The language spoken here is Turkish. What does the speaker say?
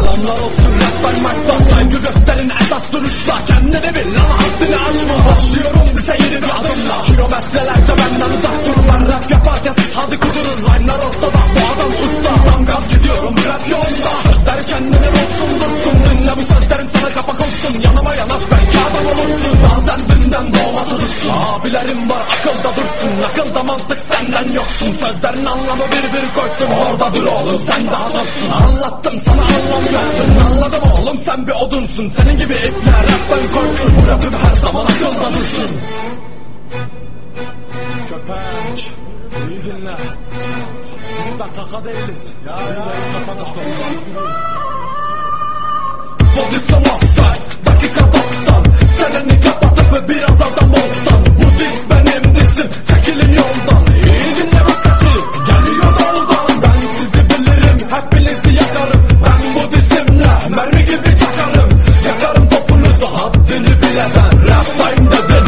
Selamlar olsun rapper Mark'ta Saygı gösterin esas duruşla Kendini bil lan haddini aşma. Başlıyorum bize yeni bir adımla. Kilometrelerce benden uzak durun Ben rap yaparken siz hadi kudurun Abilerim var akılda dursun. Akılda mantık senden yoksun. Sözlerin anlamı bir bir koysun. Orada dur oğlum sen daha dursun Anlattım sana anlamıyorsun Anladım oğlum sen bir odunsun. Senin gibi ipler rapten koysun Bu rapim her zaman akılda dursun. Köpek iyi dinle. Biz de kaka değiliz. Ya ya kafana sok Pozisyon find the